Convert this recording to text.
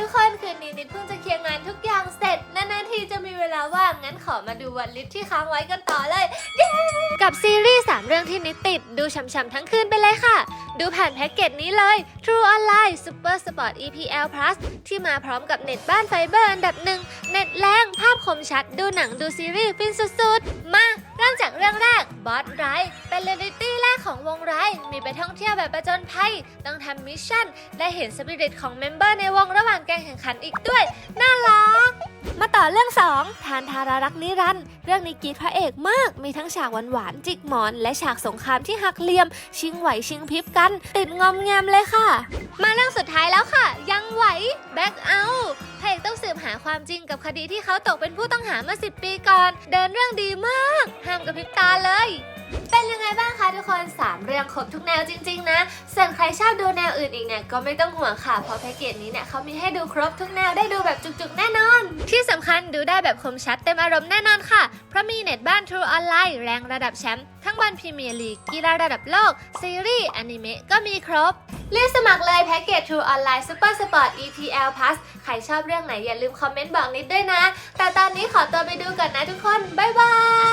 ทุกคนคืนนี้นิดเพิ่งจะเคลียร์งานทุกอย่างเสร็จนานๆทีจะมีเวลาว่างงั้นขอมาดูวันลิสที่ค้างไว้กันต่อเลย เย้กับซีรีส์3เรื่องที่นิดติด ดูช่ำๆทั้งคืนไปเลยค่ะ ดูผ่านแพ็กเกจนี้เลย True Online Super Sport EPL Plus ที่มาพร้อมกับเน็ตบ้านไฟเบอร์อันดับหนึ่งเน็ตแรงภาพคมชัด ดูหนังดูซีรีส์ฟินสุดๆ มา ริ่มจากเรื่องแรกบอสไรเป็นเรลิตี้แรกของวงไรมีไปท่องเที่ยวแบบประจนภัย ต้องทำมิชชั่น ได้เห็นสปิริตของเมมเบอร์ในวงระหว่างการแข่งขันอีกด้วย น่ารัก มาต่อเรื่อง 2 ทานทารารักนิรันเรื่องนี้กีดพระเอกมาก มีทั้งฉากหวานๆจิกหมอน และฉากสงครามที่หักเหลี่ยม ชิงไหวชิงพริบกัน ติดงอมแงมเลยค่ะ มาเรื่องสุดท้ายแล้วค่ะ ยังไหวแบ็คเอาพระเอกต้องสืบหาความจริงกับคดีที่เขาตกเป็นผู้ต้องหาเมื่อ10 ปีก่อน เดินเรื่องดีมาก มกระพริบตาเลย เป็นยังไงบ้างคะทุกคน 3 เรื่องครบทุกแนวจริง ๆ นะ ส่วนใครชอบดูแนวอื่นอีกเนี่ยก็ไม่ต้องห่วงค่ะ เพราะแพ็กเกจนี้เนี่ยเขามีให้ดูครบทุกแนวได้ดูแบบจุกๆ แน่นอน ที่สำคัญดูได้แบบคมชัดเต็มอารมณ์แน่นอนค่ะ เพราะมีเน็ตบ้าน True Online แรงระดับแชมป์ทั้งบอลพรีเมียร์ลีกกีฬาระดับโลก ซีรีส์อนิเมะก็มีครบรีบสมัครเลยแพ็กเกจ True Online Super Sport EPL Plus ใครชอบเรื่องไหนอย่าลืมคอมเมนต์บอกนิดด้วยนะ แต่ตอนนี้ขอตัวไปดูก่อนนะทุกคน บ๊ายบาย